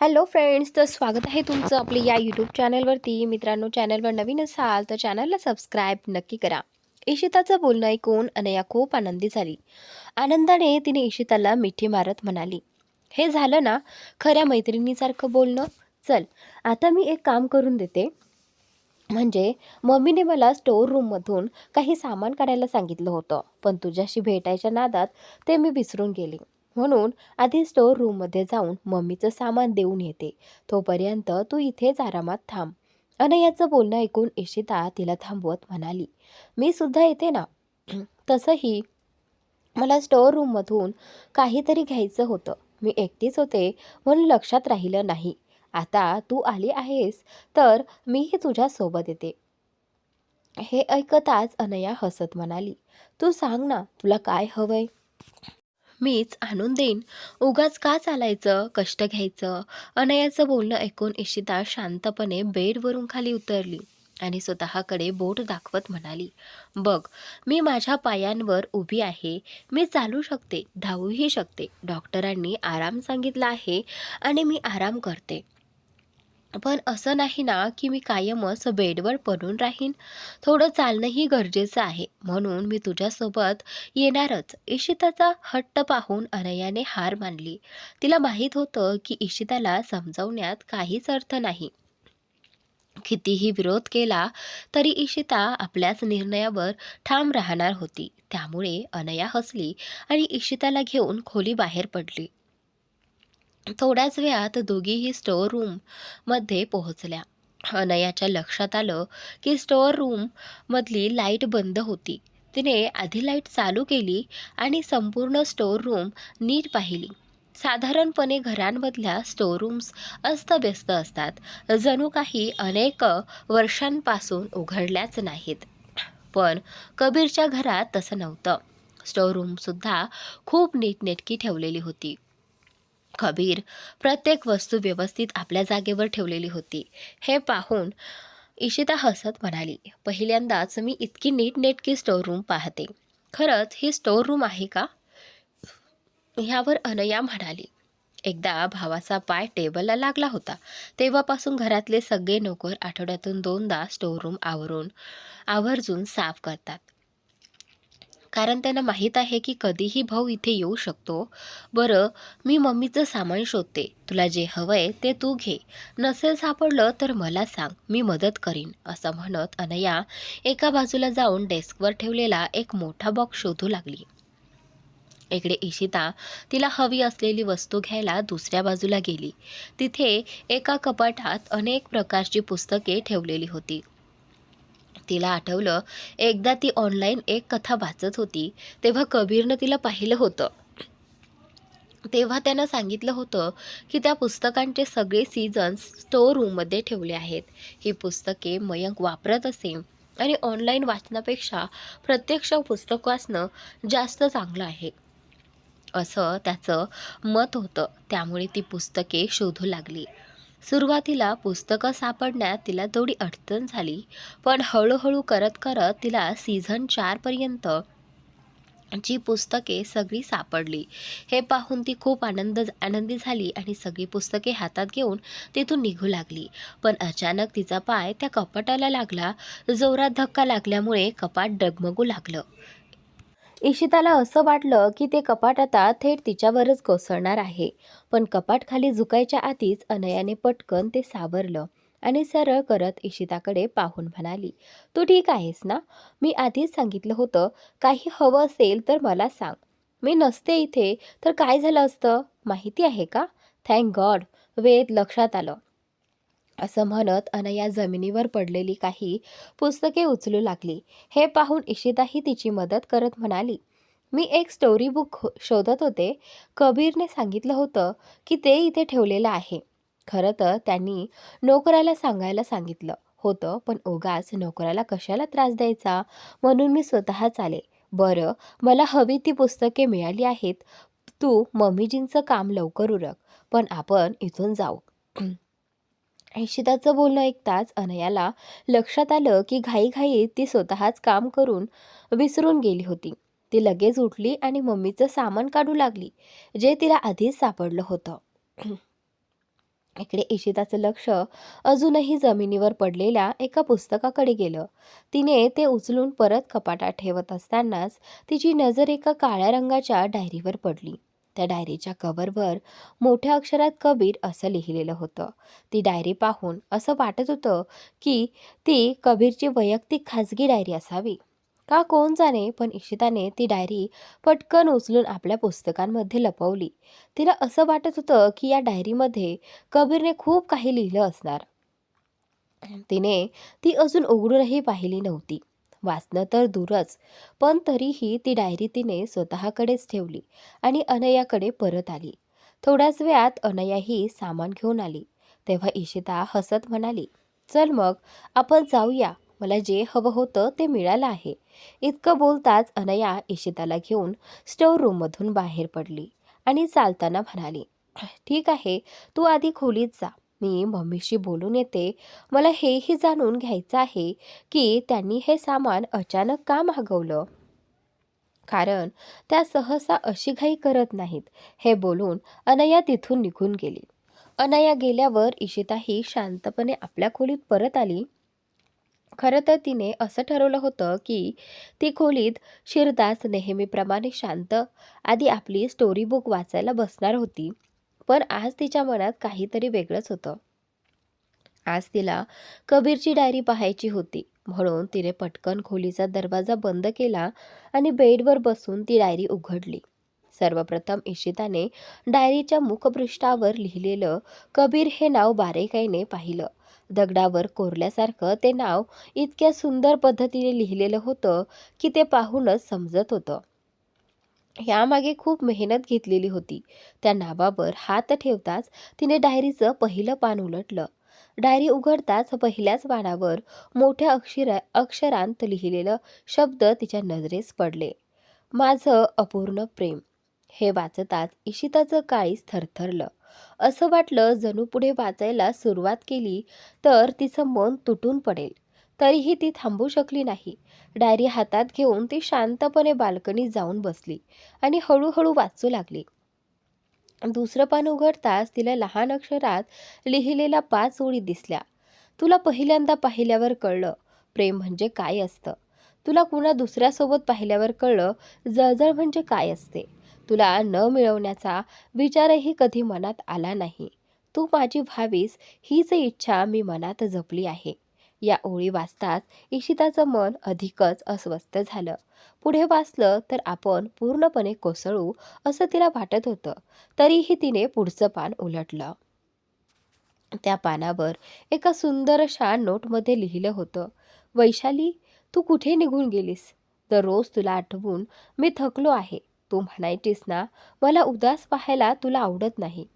Hello friends तर स्वागत आहे तुमचं आपली या यूट्यूब चॅनलवरती मित्रांनो चॅनलवर नवीन असाल तर चॅनलला सबस्क्राईब नक्की करा. इशिताचं बोलणं ऐकून अनया खूप आनंदी झाली. आनंदाने तिने इशिताला मिठी मारत म्हणाली हे झालं ना खऱ्या मैत्रिणीसारखं बोलणं? चल आता मी एक काम करून देते. म्हणजे मम्मीने मला स्टोअर रूममधून काही सामान काढायला सांगितलं होतं. पण तुझ्याशी भेटायच्या नादात ते मी विसरून गेले. म्हणून आधी स्टोअर रूममध्ये जाऊन मम्मीचं सामान देऊन येते. तोपर्यंत तू इथेच आरामात थांब. अनयाचं बोलणं ऐकून इशिता तिला थांबवत म्हणाली मी सुद्धा येते ना. तसंही मला स्टोअर रूममधून काहीतरी घ्यायचं होतं. मी एकटीच होते म्हणून लक्षात राहिलं नाही. आता तू आली आहेस तर मीही तुझ्यासोबत येते. हे ऐकताच अनया हसत म्हणाली तू सांग ना तुला काय हवंय? मीच आणून देईन. उगाच का चालायचं? कष्ट घ्यायचं? अनयाचं बोलणं ऐकून इशिता शांतपणे बेडवरून खाली उतरली आणि स्वतःकडे बोट दाखवत म्हणाली बघ मी माझ्या पायांवर उभी आहे. मी चालू शकते धावूही शकते. डॉक्टरांनी आराम सांगितला आहे आणि मी आराम करते. पण असं नाही ना की मी कायमच बेडवर पडून राहीन. थोडं चालणंही गरजेचं आहे. म्हणून मी तुझ्यासोबत येणारच. इशिताचा हट्ट पाहून अनयाने हार मानली. तिला माहीत होतं की इशिताला समजवण्यात काहीच अर्थ नाही. कितीही विरोध केला तरी इशिता आपल्याच निर्णयावर ठाम राहणार होती. त्यामुळे अनया हसली आणि इशिताला घेऊन खोली बाहेर पडली. थोड्याच वेळात दोघीही स्टोअर रूममध्ये पोहोचल्या. अनयाच्या लक्षात आलं की स्टोअर रूममधली लाइट बंद होती. तिने आधी लाइट चालू केली आणि संपूर्ण स्टोअर रूम नीट पाहिली. साधारणपणे घरांमधल्या स्टोअर रूम्स अस्तव्यस्त असतात. जणू काही अनेक वर्षांपासून उघडल्याच नाहीत. पण कबीरच्या घरात तसं नव्हतं. स्टोअर रूमसुद्धा खूप नीटनेटकी ठेवलेली होती. कबीर प्रत्येक वस्तू व्यवस्थित आपल्या जागेवर ठेवलेली होती. हे पाहून इशिता हसत म्हणाली पहिल्यांदाच मी इतकी नीटनेटकी स्टोअर रूम पाहते. खरंच ही स्टोअर रूम आहे का? ह्यावर अनया म्हणाली एकदा भावाचा पाय टेबलला लागला होता. तेव्हापासून घरातले सगळे नोकर आठवड्यातून दोनदा स्टोअर रूम आवरून आवर्जून साफ करतात. कारण त्यांना माहीत आहे की कधीही भाऊ इथे येऊ शकतो. बरं मी मम्मीचं सामान शोधते. तुला जे हवंय ते तू घे. नसेल सापडलं तर मला सांग. मी मदत करीन असं म्हणत अनया एका बाजूला जाऊन डेस्कवर ठेवलेला एक मोठा बॉक्स शोधू लागली. इकडे इशिता तिला हवी असलेली वस्तू घ्यायला दुसऱ्या बाजूला गेली. तिथे एका कपाटात अनेक प्रकारची पुस्तके ठेवलेली होती. तिला आठवलं एकदा ती ऑनलाईन एक कथा वाचत होती तेव्हा कबीरनं तिला पाहिलं होतं. तेव्हा त्यानं सांगितलं होतं की त्या पुस्तकांचे सगळे सीझन्स स्टोअर रूममध्ये ठेवले आहेत. ही पुस्तके मयंक वापरत असे आणि ऑनलाईन वाचण्यापेक्षा प्रत्यक्ष पुस्तक वाचणं जास्त चांगलं आहे. असं त्याचं मत होतं. त्यामुळे ती पुस्तके शोधू लागली. सुरुवातीला पुस्तकं सापडण्यात तिला थोडी अडचण झाली पण हळूहळू करत करत तिला सीझन चारपर्यंत ची पुस्तके सगळी सापडली. हे पाहून ती खूप आनंद आनंदी झाली आणि सगळी पुस्तके हातात घेऊन तिथून निघू लागली. पण अचानक तिचा पाय त्या कपाटाला लागला. जोरात धक्का लागल्यामुळे कपाट डगमगू लागलं. इशिताला असं वाटलं की ते कपाट आता थेट तिच्यावरच कोसळणार आहे. पण कपाट खाली झुकायच्या आधीच अनयाने पटकन ते सावरलं आणि सरळ करत इशिताकडे पाहून म्हणाली तू ठीक आहेस ना? मी आधीच सांगितलं होतं काही हवं असेल तर मला सांग. मी नसते इथे तर काय झालं असतं? माहिती आहे का? Thank God. वेद लक्षात आलं. असं म्हणत अनया जमिनीवर पडलेली काही पुस्तके उचलू लागली. हे पाहून इशिताही तिची मदत करत म्हणाली मी एक स्टोरी बुक शोधत होते. कबीरने सांगितलं होतं की ते इथे ठेवलेलं आहे. खरं तर त्यांनी नोकराला सांगायला सांगितलं होतं पण उगाच नोकराला कशाला त्रास द्यायचा? म्हणून मी स्वतःच आले बरं मला हवी ती पुस्तके मिळाली आहेत. तू मम्मीजींचं काम लवकर उरक पण आपण इथून जाऊ. इशिताचं बोलणं ऐकताच अनयाला लक्षात आलं की घाईघाईत ती स्वतःच काम करून विसरून गेली होती. ती लगेच उठली आणि मम्मीचं सामान काढू लागली जे तिला आधीच सापडलं होतं. इकडे इशिताचं लक्ष अजूनही जमिनीवर पडलेल्या एका पुस्तकाकडे गेलं. तिने ते उचलून परत कपाटात ठेवत असतानाच तिची नजर एका काळ्या रंगाच्या डायरीवर पडली. त्या डायरीच्या कव्हरवर मोठ्या अक्षरात कबीर असं लिहिलेलं होतं. ती डायरी पाहून असं वाटत होतं की ती कबीरची वैयक्तिक खाजगी डायरी असावी. का कोण जाणे पण इशिताने ती डायरी पटकन उचलून आपल्या पुस्तकांमध्ये लपवली. तिला असं वाटत होतं की या डायरीमध्ये कबीरने खूप काही लिहिलं असणार. तिने ती अजून उघडूनही पाहिली नव्हती. वाचणं तर दूरच पण तरीही ती डायरी तिने स्वतःकडेच ठेवली आणि अनयाकडे परत आली. थोड्याच वेळात अनयाही सामान घेऊन आली. तेव्हा इशिता हसत म्हणाली चल मग आपण जाऊया. मला जे हवं होतं ते मिळालं आहे. इतकं बोलताच अनया इशिताला घेऊन स्टोर रूममधून बाहेर पडली आणि चालताना म्हणाली ठीक आहे तू आधी खोलीत जा. मी मम्मीशी बोलून येते. मला हेही जाणून घ्यायचं आहे की त्यांनी हे सामान अचानक का मागवलं? कारण त्या सहसा अशी घाई करत नाहीत हे बोलून अनया तिथून निघून गेली. अनया गेल्यावर इशिताही शांतपणे आपल्या खोलीत परत आली. खरं तर तिने असं ठरवलं होतं की ती खोलीत शिरदास नेहमीप्रमाणे शांत आधी आपली स्टोरी बुक वाचायला बसणार होती. पण आज तिच्या मनात काहीतरी वेगळंच होतं. आज तिला कबीरची डायरी पाहायची होती. म्हणून तिने पटकन खोलीचा दरवाजा बंद केला आणि बेडवर बसून ती डायरी उघडली. सर्वप्रथम इशिताने डायरीच्या मुखपृष्ठावर लिहिलेलं कबीर हे नाव बारेकाईने पाहिलं. दगडावर कोरल्यासारखं ते नाव इतक्या सुंदर पद्धतीने लिहिलेलं होतं की ते पाहूनच समजत होतं. यामागे खूप मेहनत घेतलेली होती. त्या नावावर हात ठेवताच तिने डायरीचं पहिलं पान उलटलं. डायरी उघडताच पहिल्याच पानावर मोठ्या अक्षरा अक्षरांत लिहिलेलं शब्द तिच्या नजरेस पडले. माझं अपूर्ण प्रेम हे वाचताच इशिताचं काळीच थरथरलं. असं वाटलं जणू पुढे वाचायला सुरुवात केली तर तिचं मन तुटून पडेल. तरीही ती थांबू शकली नाही. डायरी हातात घेऊन ती शांतपणे बाल्कनीत जाऊन बसली आणि हळूहळू वाचू लागली. दुसरं पान उघडताच तिला लहान अक्षरात लिहिलेल्या पाच ओळी दिसल्या. तुला पहिल्यांदा पाहिल्यावर कळलं प्रेम म्हणजे काय असतं? तुला कुणा दुसऱ्यासोबत पाहिल्यावर कळलं जळजळ म्हणजे काय असते? तुला न मिळवण्याचा विचारही कधी मनात आला नाही. तू माझी व्हावीस हीच इच्छा मी मनात जपली आहे. या ओळी वाचताच इशिताचं मन अधिकच अस्वस्थ झालं. पुढे वाचलं तर आपण पूर्णपणे कोसळू असं तिला वाटत होतं. तरीही तिने पुढचं पान उलटलं. त्या पानावर एका सुंदर अशा नोटमध्ये लिहिलं होतं वैशाली तू कुठे निघून गेलीस? दररोज तुला आठवून मी थकलो आहे. तू म्हणायचीस ना मला उदास पाहायला तुला आवडत नाही.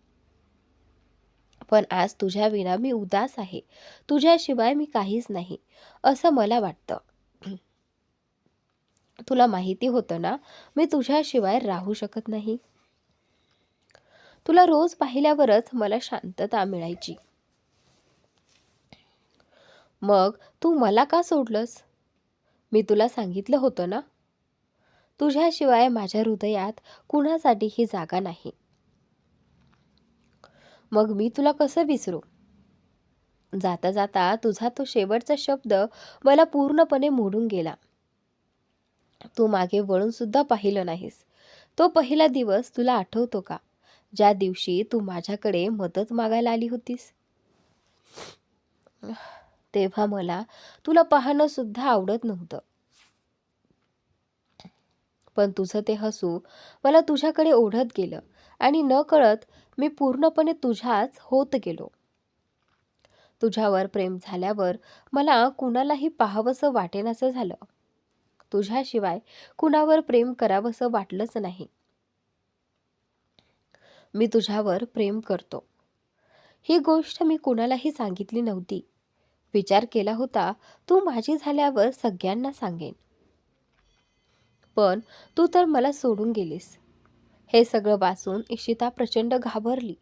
पण आज तुझ्या विना मी उदास आहे. तुझ्याशिवाय मी काहीच नाही असं मला वाटतं. तुला माहिती होतं ना मी तुझ्याशिवाय राहू शकत नाही. तुला रोज पाहिल्यावरच मला शांतता मिळायची. मग तू मला का सोडलंस? मी तुला सांगितलं होतं ना? तुझ्याशिवाय माझ्या हृदयात कुणासाठीही जागा नाही. मग मी तुला कसं विसरू? जाता जाता तुझा तो शेवटचा शब्द मला पूर्णपणे मोडून गेला. तू मागे वळून सुद्धा पाहिलं नाहीस. तो पहिला दिवस तुला आठवतो का? ज्या दिवशी तू माझ्याकडे मदत मागायला आली होतीस? तेव्हा मला तुला पाहणं सुद्धा आवडत नव्हतं. पण तुझं ते हसू मला तुझ्याकडे ओढत गेलं आणि न कळत मी पूर्णपणे तुझ्याच होत गेलो. तुझ्यावर प्रेम झाल्यावर मला कुणालाही पाहावंसं वाटेनासं झालं. तुझ्याशिवाय कुणावर प्रेम करावंसं वाटलंच नाही. मी तुझ्यावर प्रेम करतो. ही गोष्ट मी कुणालाही सांगितली नव्हती. विचार केला होता तू माझी झाल्यावर सगळ्यांना सांगेन. पण तू तर मला सोडून गेलीस. हे सगळं वाचून इशिता प्रचंड घाबरली.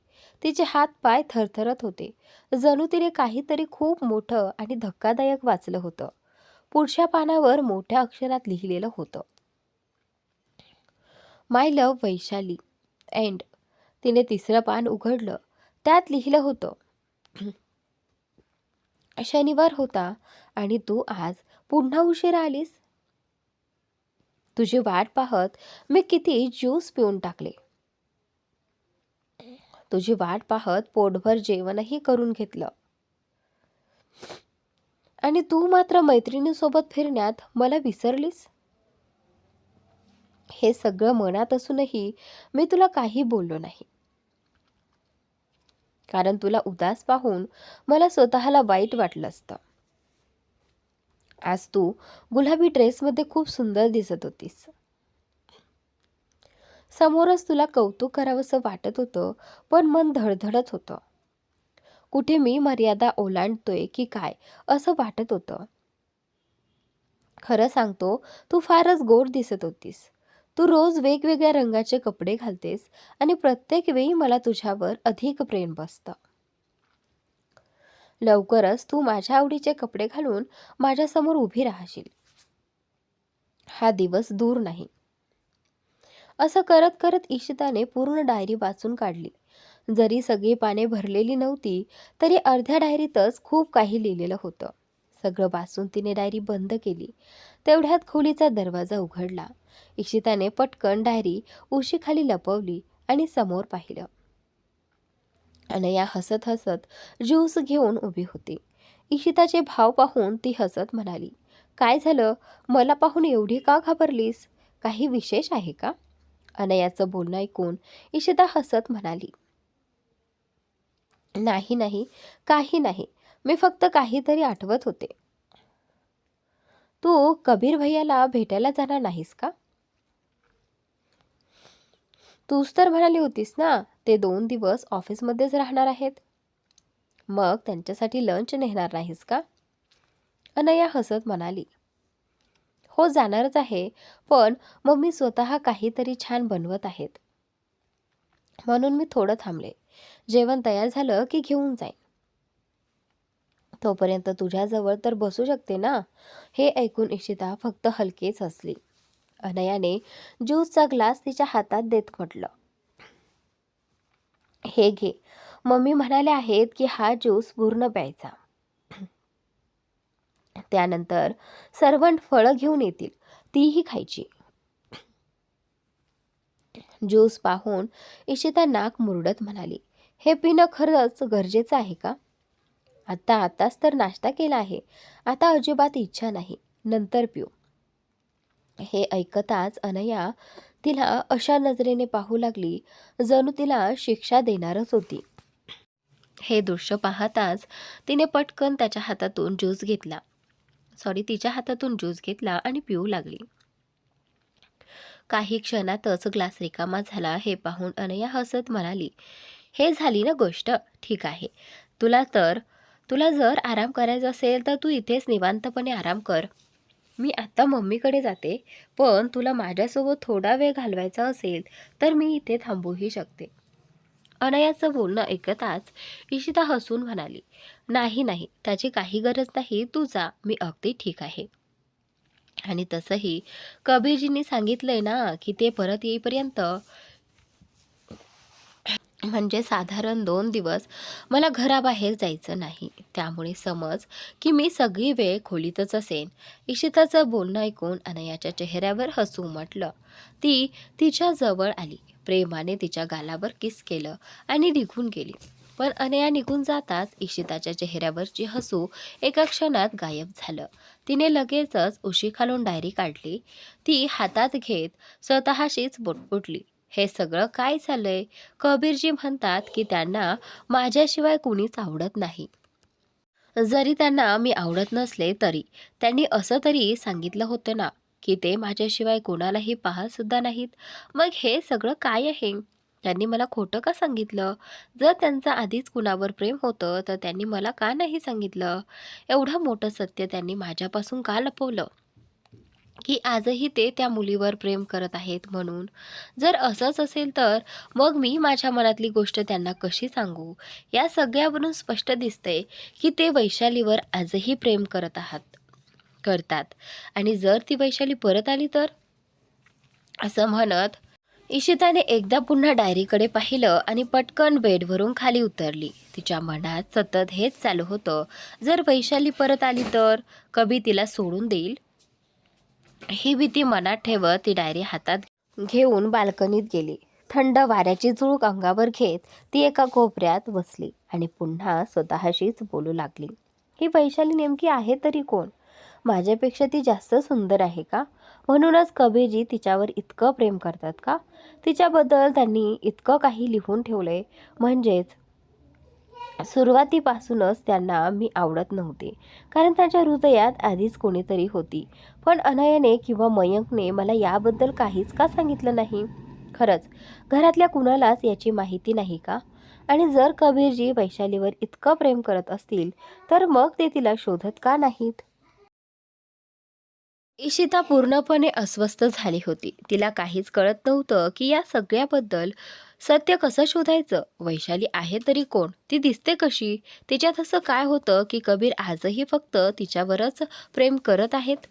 तिचे हात पाय थरथरत होते. जणू तिने काहीतरी खूप मोठं आणि धक्कादायक वाचलं होतं. पुढच्या पानावर मोठ्या अक्षरात लिहिलेलं होतं. My love Vaishali. एंड. तिने तिसरं पान उघडलं. त्यात लिहिलं होतं शनिवार होता आणि तू आज पुन्हा उशीरा आलीस? तुझी वाट पाहत मी किती ज्यूस पिऊन टाकले. तुझी वाट पाहत पोटभर जेवणही करून घेतलं. आणि तू मात्र मैत्रिणीसोबत फिरण्यात मला विसरलीस? हे सगळं मनात असूनही मी तुला काही बोललो नाही. कारण तुला उदास पाहून मला स्वतःला वाईट वाटलं असतं. आज तू गुलाबी ड्रेसमध्ये खूप सुंदर दिसत होतीस. समोरच तुला कौतुक करावंसं वाटत होतं पण मन धडधडत होतं. कुठे मी मर्यादा ओलांडतोय की काय असं वाटत होतं. खरं सांगतो तू फारच गोड दिसत होतीस. तू रोज वेगवेगळ्या रंगाचे कपडे घालतेस आणि प्रत्येक वेळी मला तुझ्यावर अधिक प्रेम बसतं. लवकरच तू माझ्या आवडीचे कपडे घालून माझ्यासमोर उभी राहशील. हा दिवस दूर नाही. असं करत करत इशिताने पूर्ण डायरी वाचून काढली. जरी सगळी पाने भरलेली नव्हती तरी अर्ध्या डायरीतच खूप काही लिहिलेलं होतं. सगळं वाचून तिने डायरी बंद केली. तेवढ्यात खोलीचा दरवाजा उघडला. इशिताने पटकन डायरी उशीखाली लपवली आणि समोर पाहिलं. अनया हसत हसत ज्यूस घेऊन उभी होती. इशिताचे भाव पाहून ती हसत म्हणाली काय झालं? मला पाहून एवढी का घाबरलीस? काही विशेष आहे का? अनयाचं बोलणं ऐकून इशिता हसत म्हणाली नाही नाही काही नाही. मी फक्त काहीतरी आठवत होते. तू कबीर भैयाला भेटायला जाणार नाहीस का? तूच तर म्हणाली होतीस ना ते दोन दिवस ऑफिसमध्येच राहणार आहेत. मग त्यांच्यासाठी लंच नेणार नाहीस का? अनया हसत म्हणाली. हो जाणारच आहे पण मग मी स्वतः काहीतरी छान बनवत आहेत. म्हणून मी थोडं थांबले. जेवण तयार झालं की घेऊन जाईन. तोपर्यंत तुझ्याजवळ तर बसू शकते ना? हे ऐकून इशिता फक्त हलकेच हसली. अनयाने ज्यूसचा ग्लास तिच्या हातात देत म्हटलं. हे घे. मम्मी म्हणाले आहेत की हा ज्यूस पूर्ण प्यायचा. त्यानंतर सर्वंट फळं घेऊन येतील. तीही खायची. ज्यूस पाहून इशिता नाक मुरडत म्हणाली. हे पिणं खरंच गरजेचं आहे का? आता आताच तर नाश्ता केला आहे. आता अजिबात इच्छा नाही. नंतर पिऊ. हे ऐकताच अनया तिला अशा नजरेने पाहू लागली जणू तिला शिक्षा देणारच होती. हे दृश्य पाहताच तिने पटकन त्याच्या हातातून ज्यूस घेतला. सॉरी तिच्या हातातून ज्यूस घेतला आणि पिऊ लागली. काही क्षणातच ग्लास रिकामा झाला हे पाहून अनया हसत म्हणाली हे झाली ना गोष्ट? ठीक आहे. तुला तर तुला जर आराम करायचा असेल तर तू इथेच निवांतपणे आराम कर. मी आत्ता मम्मीकडे जाते पण तुला माझ्यासोबत थोडा वेळ घालवायचा असेल तर मी इथे थांबूही शकते. अनयाचं बोलणं ऐकताच इशिता हसून म्हणाली नाही नाही त्याची काही गरज नाही तू जा मी अगदी ठीक आहे. आणि तसंही कबीरजींनी सांगितलंय ना की ते परत येईपर्यंत म्हणजे साधारण दोन दिवस मला घराबाहेर जायचं नाही. त्यामुळे समज की मी सगळी वेळ खोलीतच असेन. इशिताचं बोलणं ऐकून अनयाच्या चेहऱ्यावर हसू म्हटलं ती तिच्या जवळ आली. प्रेमाने तिच्या गालावर किस केलं आणि निघून गेली. पण अनया निघून जाताच इशिताच्या चेहऱ्यावरची हसू एका क्षणात गायब झालं. तिने लगेचच उशी खालून डायरी काढली. ती हातात घेत स्वतःशीच बुटबुटली हे सगळं काय झालंय? कबीरजी म्हणतात की त्यांना माझ्याशिवाय कुणीच आवडत नाही. जरी त्यांना मी आवडत नसले तरी त्यांनी असं तरी सांगितलं होतं ना की ते माझ्याशिवाय कोणालाही पाहत सुद्धा नाहीत. मग हे सगळं काय आहे? त्यांनी मला खोटं का सांगितलं? जर त्यांचं आधीच कुणावर प्रेम होतं तर त्यांनी मला का नाही सांगितलं? एवढं मोठं सत्य त्यांनी माझ्यापासून का लपवलं? की आजही ते त्या मुलीवर प्रेम करत आहेत म्हणून. जर असंच असेल तर मग मी माझ्या मनातली गोष्ट त्यांना कशी सांगू? या सगळ्यावरून स्पष्ट दिसतंय की ते वैशालीवर आजही प्रेम करत आहात करतात. आणि जर ती वैशाली परत आली तर? असं म्हणत इशिताने एकदा पुन्हा डायरीकडे पाहिलं आणि पटकन बेडवरून खाली उतरली. तिच्या मनात सतत हेच चालू होतं. जर वैशाली परत आली तर? कभी तिला सोडून देईल? ही भीती मनात ठेवत ती डायरी हातात घेऊन बाल्कनीत गेली. थंड वाऱ्याची झुळूक अंगावर घेत ती एका कोपऱ्यात बसली आणि पुन्हा स्वतःशीच बोलू लागली. ही वैशाली नेमकी आहे तरी कोण? माझ्यापेक्षा ती जास्त सुंदर आहे का? म्हणूनच कबीरजी तिच्यावर इतकं प्रेम करतात का? तिच्याबद्दल त्यांनी इतकं काही लिहून ठेवलंय. म्हणजेच सुरुवातीपासूनच त्यांना मी आवडत नव्हते. कारण त्यांच्या हृदयात आधीच कोणीतरी होती. पण अनयने किंवा मयंकने मला याबद्दल काहीच का सांगितलं नाही? खरंच घरातल्या कुणालाच याची माहिती नाही का? आणि जर कबीरजी वैशालीवर इतकं प्रेम करत असतील तर मग ते तिला शोधत का नाहीत? इशिता पूर्णपणे अस्वस्थ झाली होती. तिला काहीच कळत नव्हतं की या सगळ्याबद्दल सत्य कसं शोधायचं? वैशाली आहे तरी कोण? ती दिसते कशी? तिच्यात असं काय होतं की कबीर आजही फक्त तिच्यावरच प्रेम करत आहेत?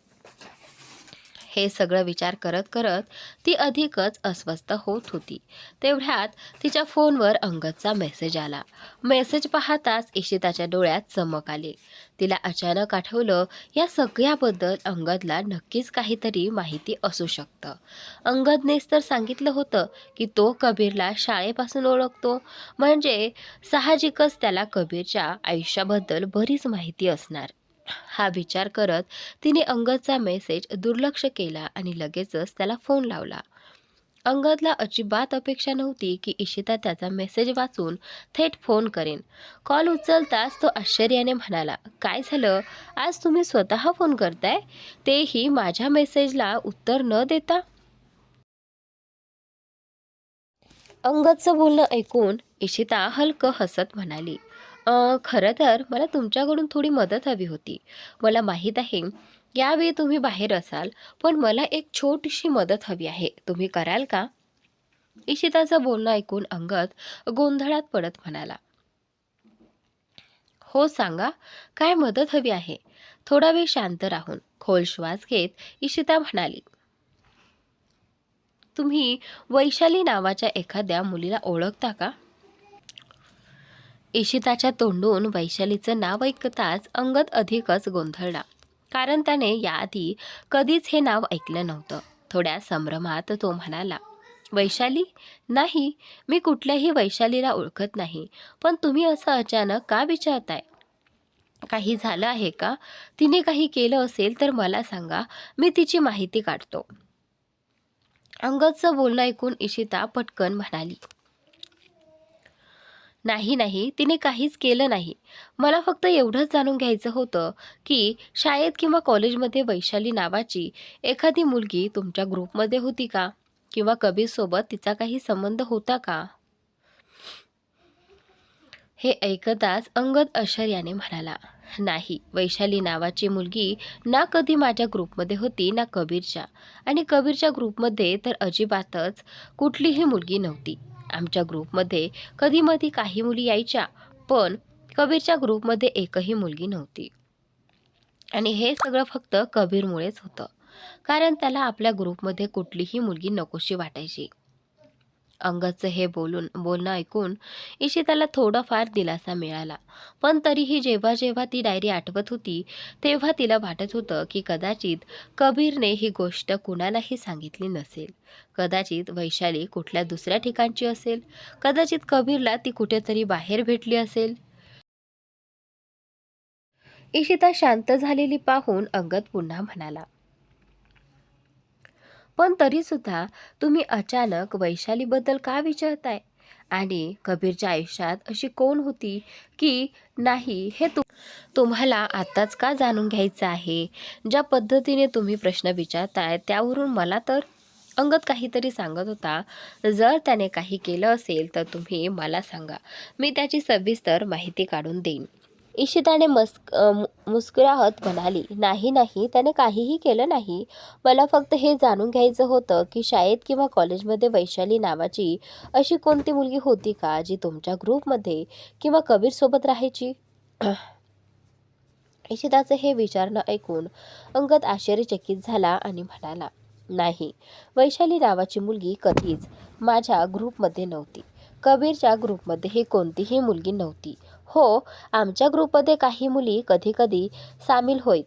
हे सगळं विचार करत करत ती अधिकच अस्वस्थ होत होती. तेवढ्यात तिच्या फोनवर अंगदचा मेसेज आला. मेसेज पाहताच इशिताच्या डोळ्यात चमक आले. तिला अचानक आठवलं या सगळ्याबद्दल अंगदला नक्कीच काहीतरी माहिती असू शकतं. अंगदनेच तर सांगितलं होतं की तो कबीरला शाळेपासून ओळखतो. म्हणजे साहजिकच त्याला कबीरच्या आयुष्याबद्दल बरीच माहिती असणार. हा विचार करत तिने अंगदचा मेसेज दुर्लक्ष केला आणि लगेचच त्याला फोन लावला. अंगदला अजिबात अपेक्षा नव्हती की इशिता त्याचा मेसेज वाचून थेट फोन करेन. कॉल उचलताच तो आश्चर्याने म्हणाला काय झालं? आज तुम्ही स्वतः फोन करताय? तेही माझ्या मेसेजला उत्तर न देता? अंगदचं बोलणं ऐकून इशिता हलकं हसत म्हणाली. खरं तर मला तुमच्याकडून थोडी मदत हवी होती. मला माहीत आहे यावेळी तुम्ही बाहेर असाल पण मला एक छोटीशी मदत हवी आहे. तुम्ही कराल का? इशिताचं बोलणं ऐकून अंगद गोंधळात पडत म्हणाला. हो सांगा काय मदत हवी आहे? थोडा वेळ शांत राहून खोल श्वास घेत इशिता म्हणाली. तुम्ही वैशाली नावाच्या एखाद्या मुलीला ओळखता का? इशिताच्या तोंडून वैशालीचं नाव ऐकताच अंगद अधिकच गोंधळला. कारण त्याने याआधी कधीच हे नाव ऐकलं नव्हतं. थोड्या संभ्रमात तो म्हणाला वैशाली? नाही मी कुठल्याही वैशालीला ओळखत नाही. पण तुम्ही असं अचानक का विचारताय? काही झालं आहे का? तिने काही केलं असेल तर मला सांगा. मी तिची माहिती काढतो. अंगदचं बोलणं ऐकून इशिता पटकन म्हणाली नाही नाही तिने काहीच केलं नाही. मला फक्त एवढंच जाणून घ्यायचं होतं की शाळेत किंवा कॉलेजमध्ये वैशाली नावाची एखादी मुलगी तुमच्या ग्रुपमध्ये होती का? किंवा कबीरसोबत तिचा काही संबंध होता का? हे ऐकताच अंगद आश्चर्याने म्हणाला नाही वैशाली नावाची मुलगी ना कधी माझ्या ग्रुपमध्ये होती ना कबीरच्या. आणि कबीरच्या ग्रुपमध्ये तर अजिबातच कुठलीही मुलगी नव्हती. आमच्या ग्रुपमध्ये कधीमधी काही मुली यायच्या पण कबीरच्या ग्रुपमध्ये एकही मुलगी नव्हती. आणि हे सगळं फक्त कबीरमुळेच होतं. कारण त्याला आपल्या ग्रुपमध्ये कुठलीही मुलगी नकोशी वाटायची. अंगदचं हे बोलून बोलणं ऐकून इशिताला थोडाफार दिलासा मिळाला. पण तरीही जेव्हा जेव्हा ती डायरी आठवत होती तेव्हा तिला वाटत होतं की कदाचित कबीरने ही गोष्ट कुणालाही सांगितली नसेल. कदाचित वैशाली कुठल्या दुसऱ्या ठिकाणची असेल? कदाचित कबीरला ती कुठेतरी बाहेर भेटली असेल? इशिता शांत झालेली पाहून अंगद पुन्हा म्हणाला पण तरीसुद्धा तुम्ही अचानक वैशालीबद्दल का विचारताय? आणि कबीरच्या आयुष्यात अशी कोण होती की नाही हे तु तुम्हाला आत्ताच का जाणून घ्यायचं आहे? ज्या पद्धतीने तुम्ही प्रश्न विचारताय त्यावरून मला तर अंगत काहीतरी सांगत होता. जर त्याने काही केलं असेल तर तुम्ही मला सांगा. मी त्याची सविस्तर माहिती काढून देईन. इशिताने मस्क मु- मुस्कुराहत म्हणाली नाही नाही त्याने काहीही केलं नाही. मला फक्त हे जाणून घ्यायचं होतं की शाळेत किंवा कॉलेजमध्ये वैशाली नावाची अशी कोणती मुलगी होती का जी तुमच्या ग्रुपमध्ये किंवा कबीरसोबत राहायची? इशिताचं हे विचारणं ऐकून अंगद आश्चर्यचकित झाला आणि म्हणाला नाही वैशाली नावाची मुलगी कधीच माझ्या ग्रुपमध्ये नव्हती. कबीरच्या ग्रुपमध्ये ही कोणतीही मुलगी नव्हती. हो आमच्या ग्रुपमध्ये काही मुली कधी कधी सामील होईत.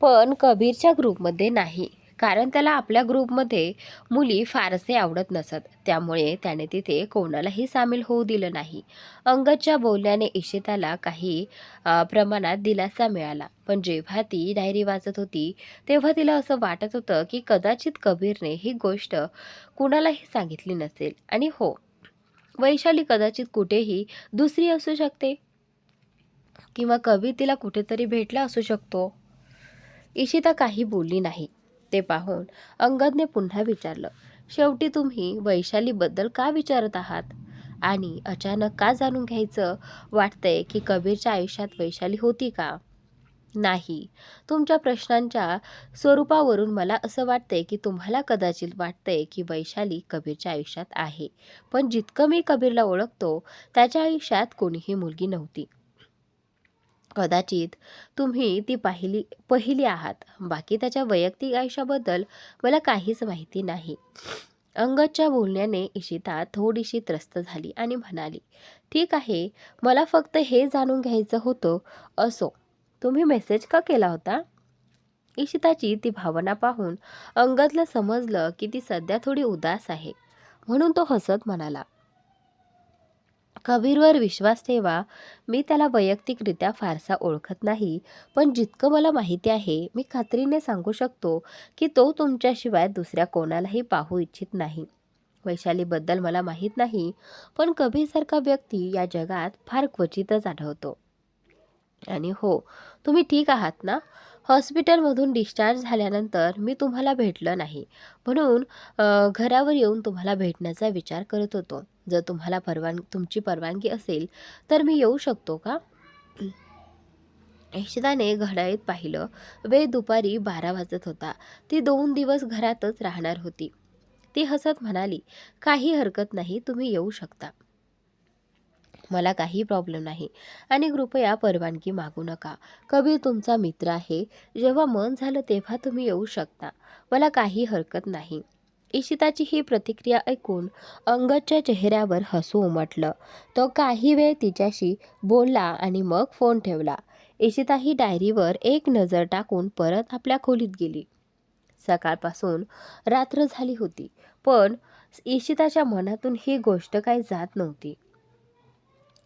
पण कबीरच्या ग्रुपमध्ये नाही. कारण त्याला आपल्या ग्रुपमध्ये मुली फारसे आवडत नसत. त्यामुळे त्याने तिथे कोणालाही सामील होऊ दिलं नाही. अंगदच्या बोलण्याने इशिताला काही प्रमाणात दिलासा मिळाला. पण जेव्हा ती डायरी वाचत होती तेव्हा तिला असं वाटत होतं की कदाचित कबीरने ही गोष्ट कुणालाही सांगितली नसेल. आणि हो वैशाली कदाचित कुठेही दुसरी असू शकते. किंवा कबीर तिला कुठेतरी भेटला असू शकतो. इशिता काही बोलली नाही. ते पाहून अंगदने पुन्हा विचारलं शेवटी तुम्ही वैशालीबद्दल का विचारत आहात? आणि अचानक का जाणून घ्यायचं? वाटतंय की कबीरच्या आयुष्यात वैशाली होती का? नाही. तुमच्या प्रश्नांच्या स्वरूपावरून मला असं वाटतंय की तुम्हाला कदाचित वाटतंय की वैशाली कबीरच्या आयुष्यात आहे. पण जितकं मी कबीरला ओळखतो त्याच्या आयुष्यात कोणीही मुलगी नव्हती. कदाचित तुम्ही ती पाहिली पहिली आहात. बाकी त्याच्या वैयक्तिक आयुष्याबद्दल मला काहीच माहिती नाही. अंगदच्या बोलण्याने इशिता थोडीशी त्रस्त झाली आणि म्हणाली ठीक आहे मला फक्त हे जाणून घ्यायचं होतं. असो तुम्ही मेसेज का केला होता? इशिताची ती भावना पाहून अंगदला समजलं की ती सध्या थोडी उदास आहे. म्हणून तो हसत म्हणाला कबीरवर विश्वास ठेवा. मी त्याला वैयक्तिकरित्या फारसा ओळखत नाही पण जितकं मला माहिती आहे मी खात्रीने सांगू शकतो की तो तुमच्याशिवाय दुसऱ्या कोणालाही पाहू इच्छित नाही. वैशालीबद्दल मला माहीत नाही पण कबीरसारखा व्यक्ती या जगात फार क्वचितच आढळतो. आणि हो तुम्ही ठीक आहात ना? हॉस्पिटलमधून डिस्चार्ज झाल्यानंतर मी तुम्हाला भेटलं नाही म्हणून घरावर येऊन तुम्हाला भेटण्याचा विचार करत होतो. जर तुम्हाला परवान तुमची परवानगी असेल तर मी येऊ शकतो का? इशिताने घड्याळीत पाहिलं. वेळ दुपारी बारा वाजत होता. ती दोन दिवस घरातच राहणार होती. ती हसत म्हणाली काही हरकत नाही तुम्ही येऊ शकता. मला काही प्रॉब्लेम नाही. आणि कृपया परवानगी मागू नका. कबीर तुमचा मित्र आहे. जेव्हा मन झालं तेव्हा तुम्ही येऊ शकता. मला काही हरकत नाही. इशिताची ही प्रतिक्रिया ऐकून अंगदच्या चेहऱ्यावर हसू उमटलं. तो काही वेळ तिच्याशी बोलला आणि मग फोन ठेवला. इशिता ही डायरीवर एक नजर टाकून परत आपल्या खोलीत गेली. सकाळपासून रात्र झाली होती पण इशिताच्या मनातून ही गोष्ट काही जात नव्हती.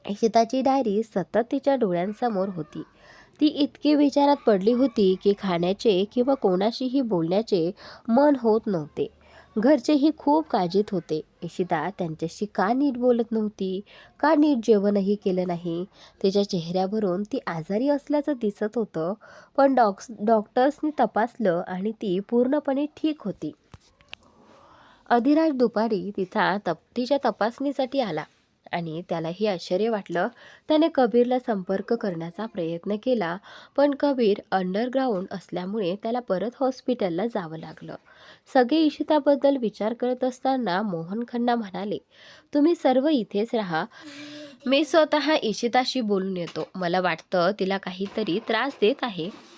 इशिताची डायरी सतत तिच्या डोळ्यांसमोर होती. ती इतकी विचारात पडली होती की खाण्याचे किंवा कोणाशीही बोलण्याचे मन होत नव्हते. घरचेही खूप काळजीत होते. इशिता त्यांच्याशी का नीट बोलत नव्हती? का नीट जेवणही केलं नाही? तिच्या चेहऱ्यावरून ती आजारी असल्याचं दिसत होतं. पण डॉक्स डॉक्टर्सनी तपासलं आणि ती पूर्णपणे ठीक होती. अधिराज दुपारी तिचा तप तिच्या तपासणीसाठी आला. आणि त्यालाही आश्चर्य वाटलं. त्याने कबीरला संपर्क करण्याचा प्रयत्न केला पण कबीर अंडरग्राऊंड असल्यामुळे त्याला परत हॉस्पिटलला जावं लागलं. सगळे इशिताबद्दल विचार करत असताना मोहन खन्ना म्हणाले तुम्ही सर्व इथेच राहा. मी स्वतः इशिताशी बोलून येतो. मला वाटतं तिला काहीतरी त्रास देत आहे.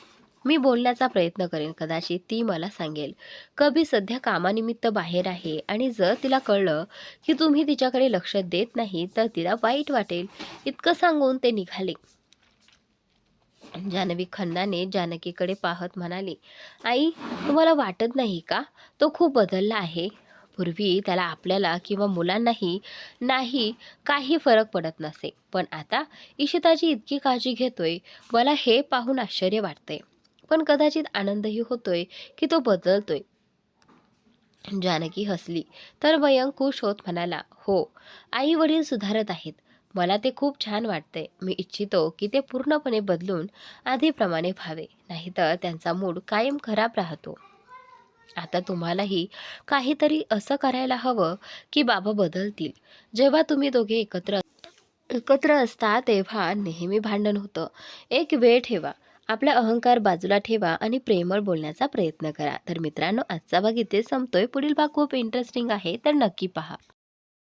मी बोलण्याचा प्रयत्न करेन कदाचित ती मला सांगेल. कभी सध्या कामानिमित्त बाहेर आहे आणि जर तिला कळलं की तुम्ही तिच्याकडे लक्ष देत नाही तर तिला वाईट वाटेल. इतकं सांगून ते निघाले. जानवी खन्नाने जानकीकडे पाहत म्हणाली आई तुम्हाला वाटत नाही का? तो खूप बदलला आहे. पूर्वी त्याला आपल्याला किंवा मुलांनाही नाही काही फरक पडत नसे. पण आता इशिताची इतकी काळजी घेतोय. मला हे पाहून आश्चर्य वाटतंय. पण कदाचित आनंदही होतोय की तो बदलतोय. जानकी हसली. तर मयंक खुश होत म्हणाला हो आई वडील सुधारत आहेत. मला ते खूप छान वाटतंय. मी इच्छितो की ते पूर्णपणे बदलून आधीप्रमाणे व्हावे. नाहीतर त्यांचा मूड कायम खराब राहतो. आता तुम्हालाही काहीतरी असं करायला हवं की बाबा बदलतील. जेव्हा तुम्ही दोघे एकत्र एकत्र असता तेव्हा नेहमी भांडण होतं. एक वेळ ठेवा. आपला अहंकार बाजूला ठेवा आणि प्रेमळ बोलण्याचा प्रयत्न करा. तर मित्रांनो आजचा भाग इथे संपतोय. पुढील भाग खूप इंटरेस्टिंग आहे तर नक्की पहा.